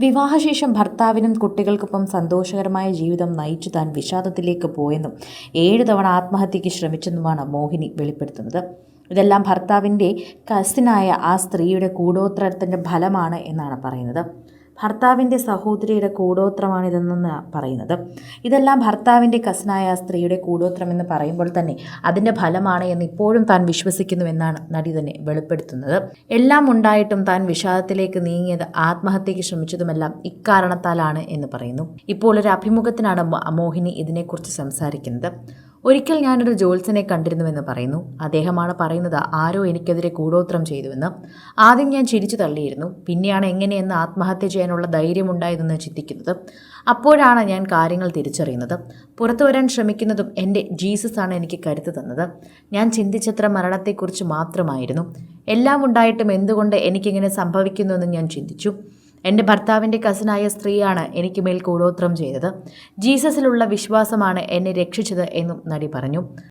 വിവാഹശേഷം ഭർത്താവിനും കുട്ടികൾക്കൊപ്പം സന്തോഷകരമായ ജീവിതം നയിച്ചു താൻ വിഷാദത്തിലേക്ക് പോയെന്നും ഏഴ് തവണ ആത്മഹത്യയ്ക്ക് ശ്രമിച്ചെന്നുമാണ് മോഹിനി വെളിപ്പെടുത്തുന്നത്. ഇതെല്ലാം ഭർത്താവിന്റെ കസിനായ ആ സ്ത്രീയുടെ കൂടോത്രത്തിന്റെ ഫലമാണ് എന്നാണ് പറയുന്നത്. ഭർത്താവിന്റെ സഹോദരിയുടെ കൂടോത്രമാണിതെന്നാണ് പറയുന്നത്. ഇതെല്ലാം ഭർത്താവിന്റെ കസിനായ സ്ത്രീയുടെ കൂടോത്രം എന്ന് പറയുമ്പോൾ തന്നെ അതിന്റെ ഫലമാണ് എന്ന് ഇപ്പോഴും താൻ വിശ്വസിക്കുന്നുവെന്നാണ് നടി തന്നെ വെളിപ്പെടുത്തുന്നത്. എല്ലാം ഉണ്ടായിട്ടും താൻ വിഷാദത്തിലേക്ക് നീങ്ങിയത് ആത്മഹത്യയ്ക്ക് ശ്രമിച്ചതുമെല്ലാം ഇക്കാരണത്താലാണ് എന്ന് പറയുന്നു. ഇപ്പോൾ ഒരു അഭിമുഖത്തിനാണ് മോഹിനി ഇതിനെക്കുറിച്ച് സംസാരിക്കുന്നത്. ഒരിക്കൽ ഞാനൊരു ജോത്സനെ കണ്ടിരുന്നുവെന്ന് പറയുന്നു. അദ്ദേഹമാണ് പറയുന്നത് ആരോ എനിക്കെതിരെ കൂടോത്രം ചെയ്തുവെന്ന്. ആദ്യം ഞാൻ ചിരിച്ചു തള്ളിയിരുന്നു. പിന്നെയാണ് എങ്ങനെയെന്ന് ആത്മഹത്യ ചെയ്യാനുള്ള ധൈര്യമുണ്ടായതെന്ന് ചിന്തിക്കുന്നത്. അപ്പോഴാണ് ഞാൻ കാര്യങ്ങൾ തിരിച്ചറിയുന്നത്. പുറത്തു വരാൻ ശ്രമിക്കുന്നതും എന്റെ ജീസസ് ആണ് എനിക്ക് കരുത്തു തന്നത്. ഞാൻ ചിന്തിച്ചത്ര മരണത്തെക്കുറിച്ച് മാത്രമായിരുന്നു. എല്ലാം ഉണ്ടായിട്ടും എന്തുകൊണ്ട് എനിക്കിങ്ങനെ സംഭവിക്കുന്നുവെന്ന് ഞാൻ ചിന്തിച്ചു. എന്റെ ഭർത്താവിന്റെ കസിനായ സ്ത്രീയാണ് എനിക്ക് മേൽ കൂടോത്രം ചെയ്തത്. ജീസസിലുള്ള വിശ്വാസമാണ് എന്നെ രക്ഷിച്ചത് എന്നും നടി പറഞ്ഞു.